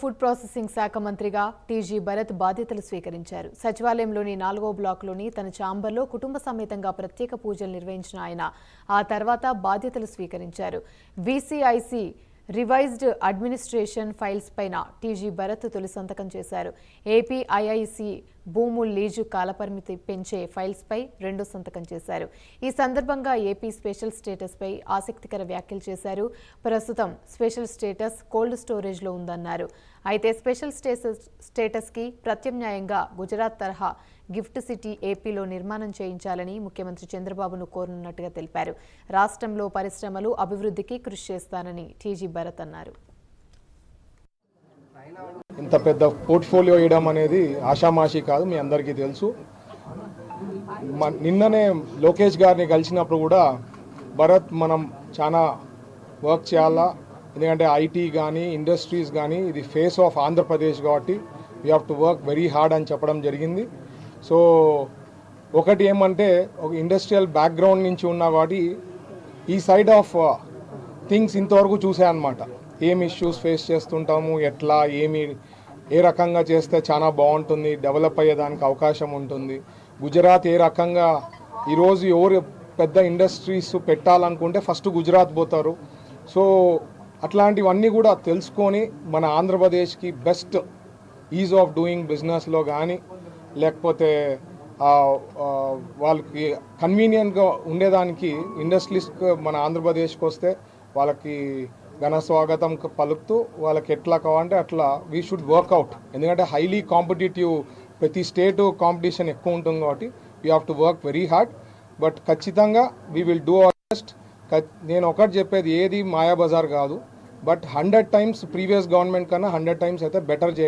Food processing శాఖ మంత్రిగా TG Bharat బాధ్యతలు స్వీకరించారు. సచివాలయంలోని నాలుగో బ్లాక్లోని తన ఛాంబర్లో కుటుంబ సమేతంగా ప్రత్యేక పూజలు నిర్వహించిన ఆయన ఆ తర్వాత బాధ్యతలు స్వీకరించారు. వీసీఐసీ రివైజ్డ్ అడ్మినిస్ట్రేషన్ ఫైల్స్ పైన టీజీ భరత్ తొలి సంతకం చేశారు. ఏపీ ఐఐసి భూముల లీజు కాలపరిమితి పెంచే ఫైల్స్ పై సంతకం చేశారు. ఈ సందర్భంగా ఏపీ స్పెషల్ స్టేటస్ పై ఆసక్తికర వ్యాఖ్యలు చేశారు. ప్రస్తుతం స్పెషల్ స్టేటస్ కోల్డ్ స్టోరేజ్లో ఉందన్నారు. అయితే స్పెషల్ స్టేటస్ స్టేటస్కి ప్రత్యామ్నాయంగా గుజరాత్ తరహా గిఫ్ట్ సిటీ ఏపీలో నిర్మాణం చేయించాలని ముఖ్యమంత్రి చంద్రబాబును కోరనున్నట్టుగా తెలిపారు. రాష్ట్రంలో పరిశ్రమలు అభివృద్ధికి కృషి చేస్తానని టీజీ భరత్ అన్నారు. ఇంత పెద్ద పోర్ట్ఫోలియో ఇవ్వడం అనేది ఆషామాషి కాదు మీ అందరికీ తెలుసు. మ- నిన్ననే లోకేష్ గారిని కలిసినప్పుడు కూడా భరత్ మనం చాలా వర్క్ చేయాలా? ఎందుకంటే ఐటీ కానీ ఇండస్ట్రీస్ కానీ ఇది ఫేస్ ఆఫ్ ఆంధ్రప్రదేశ్ కాబట్టి we have to work very hard అని చెప్పడం జరిగింది. సో ఒకటి ఏమంటే ఒక ఇండస్ట్రియల్ బ్యాక్గ్రౌండ్ నుంచి ఉన్నా కాబట్టి ఈ సైడ్ ఆఫ్ థింగ్స్ ఇంతవరకు చూసాయన్నమాట ఏమి ఏం ఇష్యూస్ ఫేస్ చేస్తుంటాము ఎట్లా ఏమి ఏ రకంగా చేస్తే చాలా బాగుంటుంది డెవలప్ అయ్యేదానికి అవకాశం ఉంటుంది. గుజరాత్ ఏ రకంగా ఈరోజు ఎవరు పెద్ద ఇండస్ట్రీస్ పెట్టాలనుకుంటే ఫస్ట్ గుజరాత్ పోతారు. సో అట్లాంటివన్నీ కూడా తెలుసుకొని మన ఆంధ్రప్రదేశ్కి బెస్ట్ ఈజ్ ఆఫ్ డూయింగ్ బిజినెస్లో కానీ లేకపోతే వాళ్ళకి కన్వీనియంట్గా ఉండేదానికి ఇండస్ట్రీస్ మన ఆంధ్రప్రదేశ్కి వస్తే వాళ్ళకి ఘన స్వాగతం పలుకుతూ వాళ్ళకి ఎట్లా కావాలంటే అట్లా వీ షుడ్ వర్క్అవుట్ ఎందుకంటే హైలీ కాంపిటేటివ్ ప్రతి స్టేటు కాంపిటీషన్ ఎక్కువ ఉంటుంది కాబట్టి we have to work very hard but ఖచ్చితంగా we will do our best నేను ఒకటి చెప్పేది ఏది మాయాబజార్ కాదు. But hundred times previous government కన్నా హండ్రెడ్ టైమ్స్ అయితే బెటర్ చేయ